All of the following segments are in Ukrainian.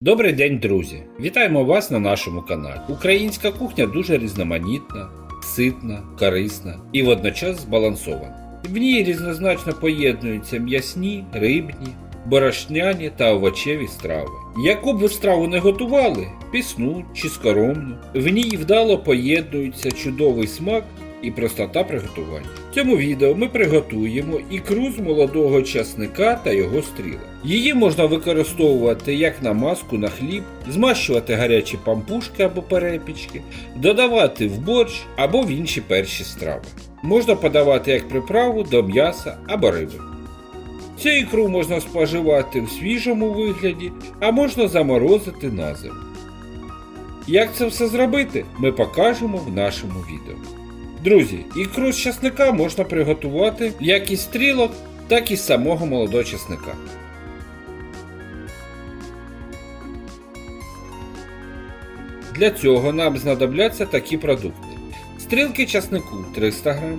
Добрий день, друзі! Вітаємо вас на нашому каналі. Українська кухня дуже різноманітна, ситна, корисна і водночас збалансована. В ній різнозначно поєднуються м'ясні, рибні, борошняні та овочеві страви. Яку б ви страву не готували, пісну чи скоромну, в ній вдало поєднуються чудовий смак і простота приготування. В цьому відео ми приготуємо ікру з молодого часника та його стріла. Її можна використовувати як намазку на хліб, змащувати гарячі пампушки або перепічки, додавати в борщ або в інші перші страви. Можна подавати як приправу до м'яса або риби. Цю ікру можна споживати в свіжому вигляді, а можна заморозити на зиму. Як це все зробити, ми покажемо в нашому відео. Друзі, ікру з часника можна приготувати як із стрілок, так і з самого молодого часника. Для цього нам знадобляться такі продукти: стрілки часнику 300 г,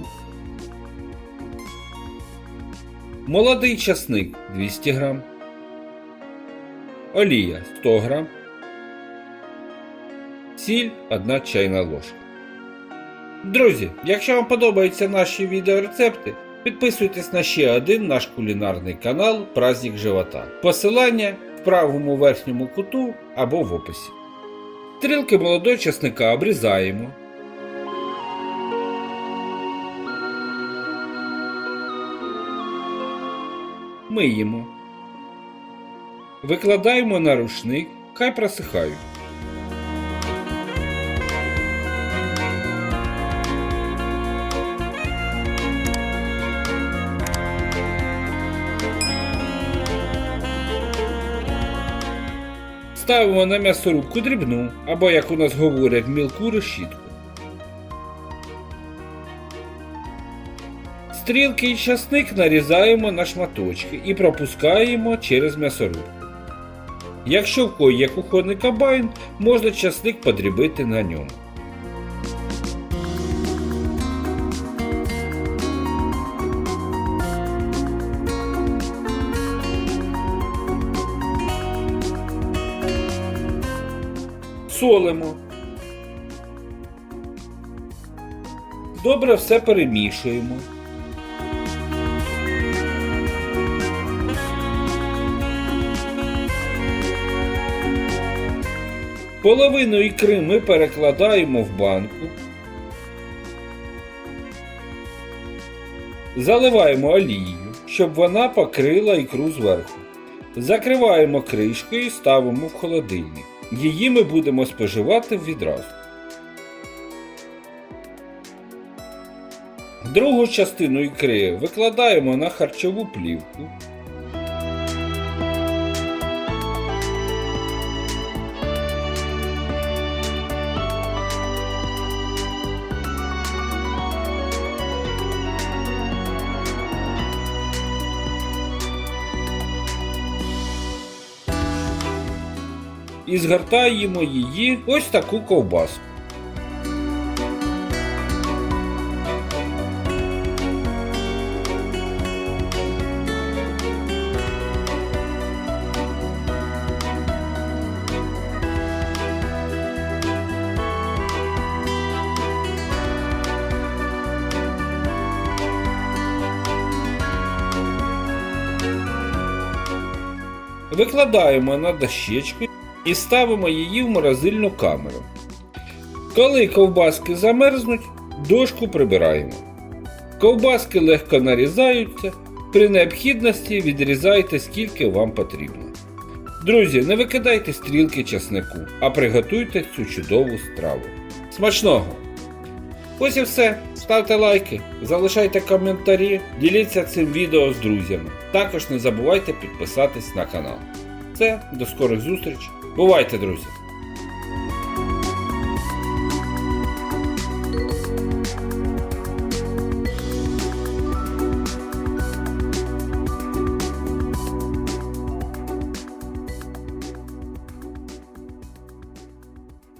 молодий часник 200 г, олія 100 г, сіль 1 чайна ложка. Друзі, якщо вам подобаються наші відеорецепти, підписуйтесь на ще один наш кулінарний канал Праздник Живота. Посилання в правому верхньому куту або в описі. Стрілки молодого часника обрізаємо. Миємо. Викладаємо на рушник, хай просихають. Ставимо на м'ясорубку дрібну, або, як у нас говорять, мілку решітку. Стрілки і часник нарізаємо на шматочки і пропускаємо через м'ясорубку. Якщо в кої є кухонний комбайн, можна часник подрібити на ньому. Солимо. Добре все перемішуємо. Половину ікри ми перекладаємо в банку. Заливаємо олією, щоб вона покрила ікру зверху. Закриваємо кришкою і ставимо в холодильник. Її ми будемо споживати відразу. Другу частину ікри викладаємо на харчову плівку. І згортаємо її ось таку ковбаску. Викладаємо на дощечку і ставимо її в морозильну камеру. Коли ковбаски замерзнуть, дошку прибираємо. Ковбаски легко нарізаються, при необхідності відрізайте скільки вам потрібно. Друзі, не викидайте стрілки часнику, а приготуйте цю чудову страву. Смачного! Ось і все. Ставте лайки, залишайте коментарі, діліться цим відео з друзями. Також не забувайте підписатись на канал. Все, до скорих зустріч. Бувайте, друзі!